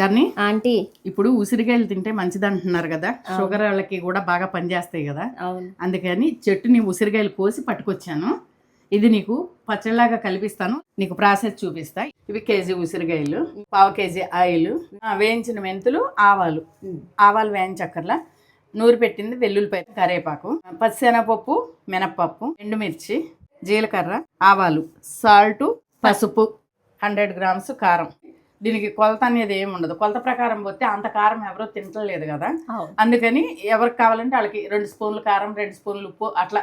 దాన్ని? ఆంటీ. ఇప్పుడు ఉసిరికాయలు తింటే మంచిది అంటున్నారు కదా షుగర్ వాళ్ళకి కూడా బాగా పనిచేస్తాయి కదా. అందుకని చెట్టుని ఉసిరికాయలు కోసి పట్టుకొచ్చాను. ఇది నీకు పచ్చడిలాగా కలిపిస్తాను. నీకు ప్రాసెస్ చూపిస్తా. ఇవి కేజీ ఉసిరికాయలు పావు కేజీ ఆయిల్ వేయించిన మెంతులు ఆవాలు. ఆవాలు వేయించక్కర్లా. నూరు పెట్టింది వెల్లుల్లిపాయ కరేపాకు పచ్చిశనగపప్పు మినప్పప్పు ఎండుమిర్చి జీలకర్ర ఆవాలు సాల్ట్ పసుపు హండ్రెడ్ గ్రామ్స్ కారం. దీనికి కొలత అనేది ఏమి ఉండదు. కొలత ప్రకారం పోతే అంత కారం ఎవరో తింటలేదు కదా. అందుకని ఎవరికి కావాలంటే వాళ్ళకి రెండు స్పూన్లు కారం రెండు స్పూన్లు ఉప్పు అట్లా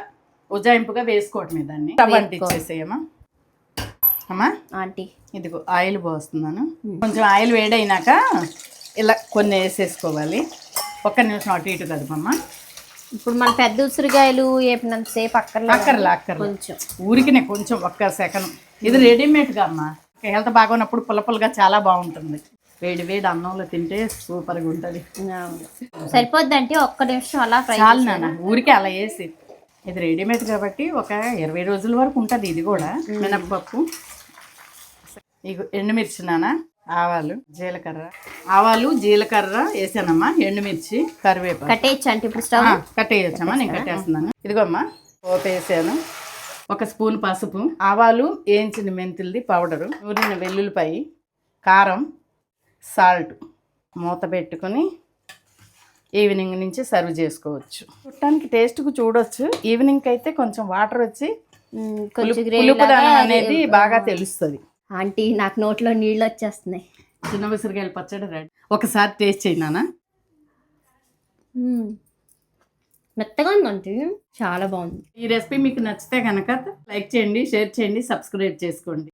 ఉజ్జాయింపుగా వేసుకోవటమే దాన్ని. అంటించేసేయమ్మా అమ్మా. ఆంటీ. ఇదిగో ఆయిల్ పోస్తున్నాను. కొంచెం ఆయిల్ వేడైనాక ఇలా కొన్ని వేసేసుకోవాలి. ఒక్క నిమిషం అటు ఇటు కదపమ్మా. ఇప్పుడు మన పెద్ద ఉసిరికాయలు వేపినంత సేపు అక్కర్లేదు అక్కర్లా అక్కర్లా. కొంచెం. ఊరికినే కొంచెం ఒక్క సెకండ్ ఇది రెడీమేడ్గా అమ్మా. హెల్త్ బాగున్నప్పుడు పుల్ల పుల్లగా చాలా బాగుంటుంది. వేడి వేడి అన్నంలో తింటే సూపర్గా ఉంటుంది. అవును. సరిపోద్దంటే ఒక్క నిమిషం అలా ఫ్రై చాలు నాన్న ఊరికే అలా వేసి ఇది రెడీమేడ్ కాబట్టి ఒక ఇరవై రోజుల వరకు ఉంటుంది ఇది కూడా మినప్పప్పు. ఇగో ఎండుమిర్చి నాన్న ఆవాలు జీలకర్ర. ఆవాలు జీలకర్ర వేసానమ్మా ఎండుమిర్చి కరివేపాకు. కట్టేయచ్చు అంటే ఇప్పుడు కట్టేయచ్చమ్మా నేను కట్టేస్తున్నాను. ఇదిగోమ్మా పోపు వేసాను. ఒక స్పూన్ పసుపు ఆవాలు వేయించిన మెంతులది పౌడరు నూరిన వెల్లుల్లిపాయి కారం సాల్ట్ మూత పెట్టుకొని ఈవినింగ్ నుంచి సర్వ్ చేసుకోవచ్చు. చూడటానికి టేస్ట్కు చూడొచ్చు. ఈవినింగ్ అయితే కొంచెం వాటర్ వచ్చి పులుపుదనం అనేది బాగా తెలుస్తుంది. ఆంటీ నాకు నోట్లో నీళ్ళు వచ్చేస్తున్నాయి. చిన్న ఉసిరికాయల పచ్చడి రెడీ. ఒకసారి టేస్ట్ చేయినానా. మెత్తగా ఉందంటే చాలా బాగుంది. ఈ రెసిపీ మీకు నచ్చితే కనుక లైక్ చేయండి షేర్ చేయండి సబ్స్క్రైబ్ చేసుకోండి.